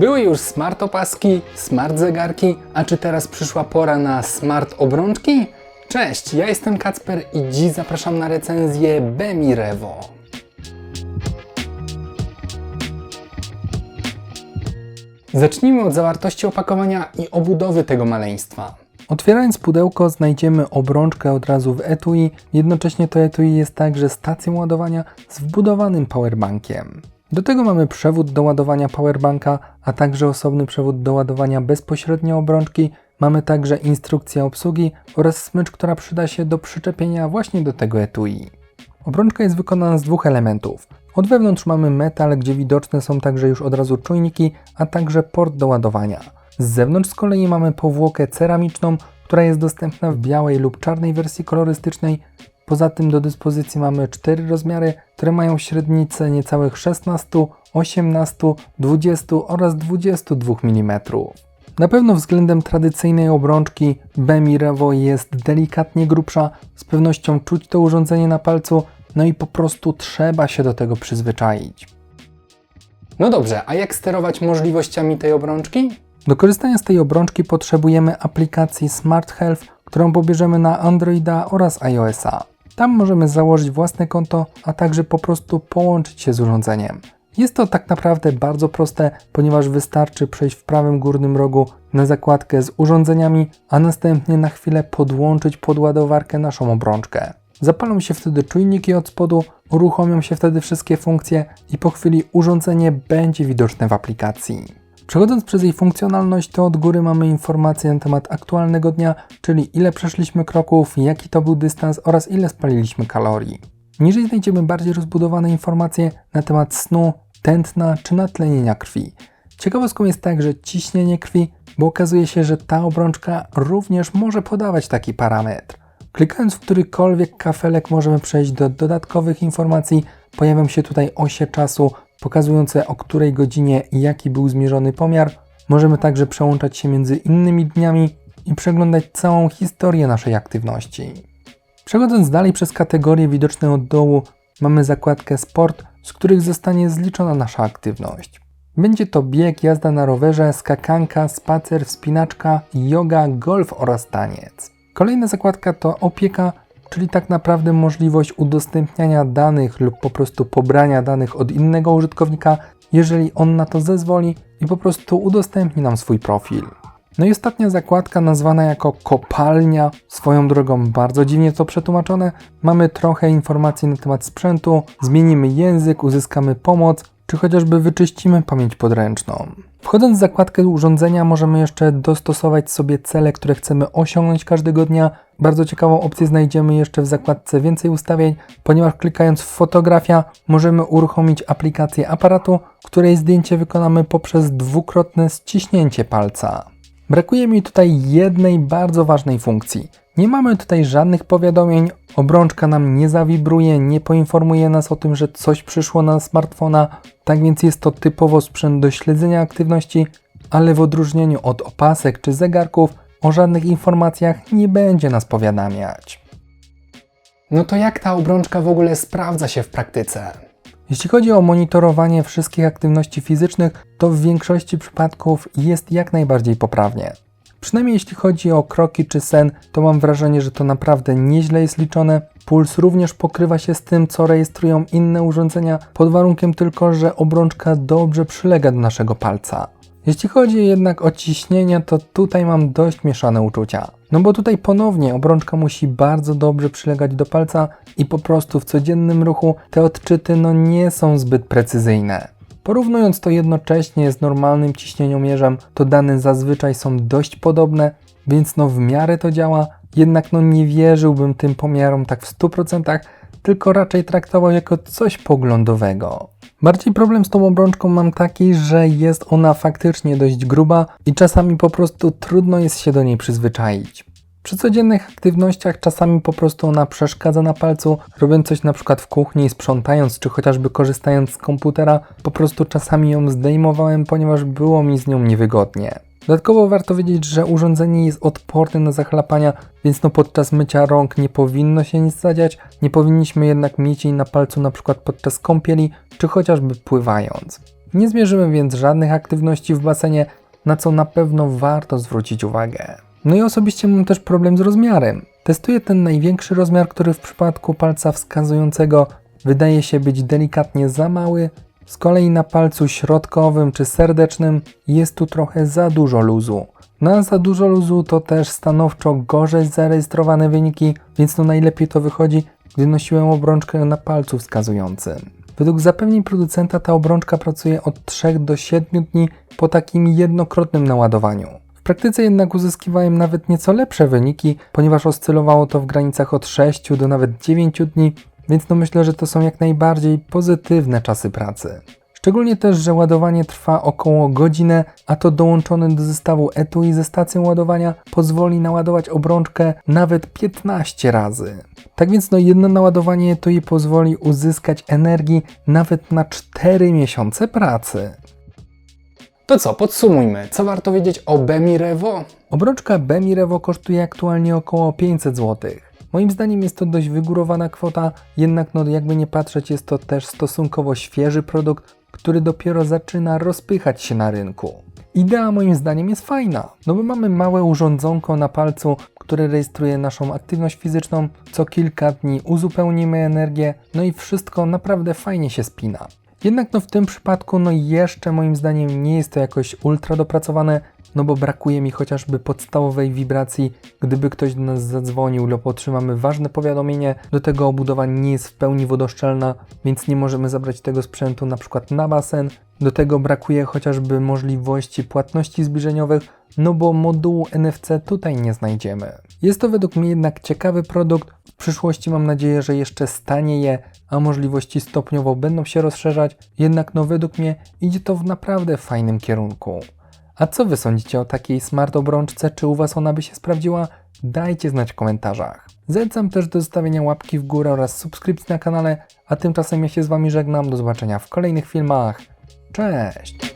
Były już smart opaski, smart zegarki, a czy teraz przyszła pora na smart obrączki? Cześć, ja jestem Kacper i dziś zapraszam na recenzję Bemi Revo. Zacznijmy od zawartości opakowania i obudowy tego maleństwa. Otwierając pudełko znajdziemy obrączkę od razu w etui, jednocześnie to etui jest także stacją ładowania z wbudowanym powerbankiem. Do tego mamy przewód do ładowania powerbanka, a także osobny przewód do ładowania bezpośrednio obrączki. Mamy także instrukcję obsługi oraz smycz, która przyda się do przyczepienia właśnie do tego etui. Obrączka jest wykonana z dwóch elementów. Od wewnątrz mamy metal, gdzie widoczne są także już od razu czujniki, a także port do ładowania. Z zewnątrz z kolei mamy powłokę ceramiczną, która jest dostępna w białej lub czarnej wersji kolorystycznej. Poza tym do dyspozycji mamy cztery rozmiary, które mają średnicę niecałych 16, 18, 20 oraz 22 mm. Na pewno względem tradycyjnej obrączki Bemi Revo jest delikatnie grubsza, z pewnością czuć to urządzenie na palcu, no i po prostu trzeba się do tego przyzwyczaić. No dobrze, a jak sterować możliwościami tej obrączki? Do korzystania z tej obrączki potrzebujemy aplikacji Smart Health, którą pobierzemy na Androida oraz iOS-a. Tam możemy założyć własne konto, a także po prostu połączyć się z urządzeniem. Jest to tak naprawdę bardzo proste, ponieważ wystarczy przejść w prawym górnym rogu na zakładkę z urządzeniami, a następnie na chwilę podłączyć pod ładowarkę naszą obrączkę. Zapalą się wtedy czujniki od spodu, uruchomią się wtedy wszystkie funkcje i po chwili urządzenie będzie widoczne w aplikacji. Przechodząc przez jej funkcjonalność, to od góry mamy informacje na temat aktualnego dnia, czyli ile przeszliśmy kroków, jaki to był dystans oraz ile spaliliśmy kalorii. Niżej znajdziemy bardziej rozbudowane informacje na temat snu, tętna czy natlenienia krwi. Ciekawostką jest także ciśnienie krwi, bo okazuje się, że ta obrączka również może podawać taki parametr. Klikając w którykolwiek kafelek możemy przejść do dodatkowych informacji. Pojawią się tutaj osie czasu pokazujące o której godzinie jaki był zmierzony pomiar. Możemy także przełączać się między innymi dniami i przeglądać całą historię naszej aktywności. Przechodząc dalej przez kategorie widoczne od dołu, mamy zakładkę Sport, z których zostanie zliczona nasza aktywność. Będzie to bieg, jazda na rowerze, skakanka, spacer, wspinaczka, yoga, golf oraz taniec. Kolejna zakładka to opieka, czyli tak naprawdę możliwość udostępniania danych lub po prostu pobrania danych od innego użytkownika, jeżeli on na to zezwoli i po prostu udostępni nam swój profil. No i ostatnia zakładka nazwana jako kopalnia, swoją drogą bardzo dziwnie to przetłumaczone. Mamy trochę informacji na temat sprzętu, zmienimy język, uzyskamy pomoc, czy chociażby wyczyścimy pamięć podręczną. Wchodząc w zakładkę urządzenia możemy jeszcze dostosować sobie cele, które chcemy osiągnąć każdego dnia. Bardzo ciekawą opcję znajdziemy jeszcze w zakładce więcej ustawień, ponieważ klikając w fotografia możemy uruchomić aplikację aparatu, której zdjęcie wykonamy poprzez dwukrotne ściśnięcie palca. Brakuje mi tutaj jednej bardzo ważnej funkcji. Nie mamy tutaj żadnych powiadomień, obrączka nam nie zawibruje, nie poinformuje nas o tym, że coś przyszło na smartfona, tak więc jest to typowo sprzęt do śledzenia aktywności, ale w odróżnieniu od opasek czy zegarków o żadnych informacjach nie będzie nas powiadamiać. No to jak ta obrączka w ogóle sprawdza się w praktyce? Jeśli chodzi o monitorowanie wszystkich aktywności fizycznych, to w większości przypadków jest jak najbardziej poprawnie. Przynajmniej jeśli chodzi o kroki czy sen, to mam wrażenie, że to naprawdę nieźle jest liczone. Puls również pokrywa się z tym, co rejestrują inne urządzenia, pod warunkiem tylko, że obrączka dobrze przylega do naszego palca. Jeśli chodzi jednak o ciśnienie, to tutaj mam dość mieszane uczucia. No bo tutaj ponownie obrączka musi bardzo dobrze przylegać do palca i po prostu w codziennym ruchu te odczyty no nie są zbyt precyzyjne. Porównując to jednocześnie z normalnym ciśnieniomierzem, to dane zazwyczaj są dość podobne, więc no w miarę to działa, jednak no nie wierzyłbym tym pomiarom tak w 100%, tylko raczej traktował jako coś poglądowego. Bardziej problem z tą obrączką mam taki, że jest ona faktycznie dość gruba i czasami po prostu trudno jest się do niej przyzwyczaić. Przy codziennych aktywnościach czasami po prostu ona przeszkadza na palcu, robiąc coś na przykład w kuchni, sprzątając, czy chociażby korzystając z komputera, po prostu czasami ją zdejmowałem, ponieważ było mi z nią niewygodnie. Dodatkowo warto wiedzieć, że urządzenie jest odporne na zachlapania, więc no podczas mycia rąk nie powinno się nic zadziać, nie powinniśmy jednak mieć jej na palcu na przykład podczas kąpieli, czy chociażby pływając. Nie zmierzymy więc żadnych aktywności w basenie, na co na pewno warto zwrócić uwagę. No i osobiście mam też problem z rozmiarem. Testuję ten największy rozmiar, który w przypadku palca wskazującego wydaje się być delikatnie za mały, z kolei na palcu środkowym czy serdecznym jest tu trochę za dużo luzu. Na za dużo luzu to też stanowczo gorzej zarejestrowane wyniki, więc no najlepiej to wychodzi, gdy nosiłem obrączkę na palcu wskazującym. Według zapewnień producenta ta obrączka pracuje od 3 do 7 dni po takim jednokrotnym naładowaniu. Praktyce jednak uzyskiwałem nawet nieco lepsze wyniki, ponieważ oscylowało to w granicach od 6 do nawet 9 dni, więc no myślę, że to są jak najbardziej pozytywne czasy pracy. Szczególnie też, że ładowanie trwa około godzinę, a to dołączone do zestawu etui ze stacją ładowania pozwoli naładować obrączkę nawet 15 razy. Tak więc no jedno naładowanie etui pozwoli uzyskać energii nawet na 4 miesiące pracy. To co, podsumujmy. Co warto wiedzieć o Bemi Revo? Obrączka Bemi Revo kosztuje aktualnie około 500 zł. Moim zdaniem jest to dość wygórowana kwota, jednak no jakby nie patrzeć jest to też stosunkowo świeży produkt, który dopiero zaczyna rozpychać się na rynku. Idea moim zdaniem jest fajna, no bo mamy małe urządzonko na palcu, które rejestruje naszą aktywność fizyczną, co kilka dni uzupełnimy energię, no i wszystko naprawdę fajnie się spina. Jednak no w tym przypadku no jeszcze moim zdaniem nie jest to jakoś ultra dopracowane, no bo brakuje mi chociażby podstawowej wibracji, gdyby ktoś do nas zadzwonił lub otrzymamy ważne powiadomienie, do tego obudowa nie jest w pełni wodoszczelna, więc nie możemy zabrać tego sprzętu na przykład na basen, do tego brakuje chociażby możliwości płatności zbliżeniowych, no bo modułu NFC tutaj nie znajdziemy. Jest to według mnie jednak ciekawy produkt. W przyszłości mam nadzieję, że jeszcze stanieje, a możliwości stopniowo będą się rozszerzać. Jednak no według mnie idzie to w naprawdę fajnym kierunku. A co wy sądzicie o takiej smart obrączce? Czy u was ona by się sprawdziła? Dajcie znać w komentarzach. Zachęcam też do zostawienia łapki w górę oraz subskrypcji na kanale, a tymczasem ja się z wami żegnam. Do zobaczenia w kolejnych filmach. Cześć!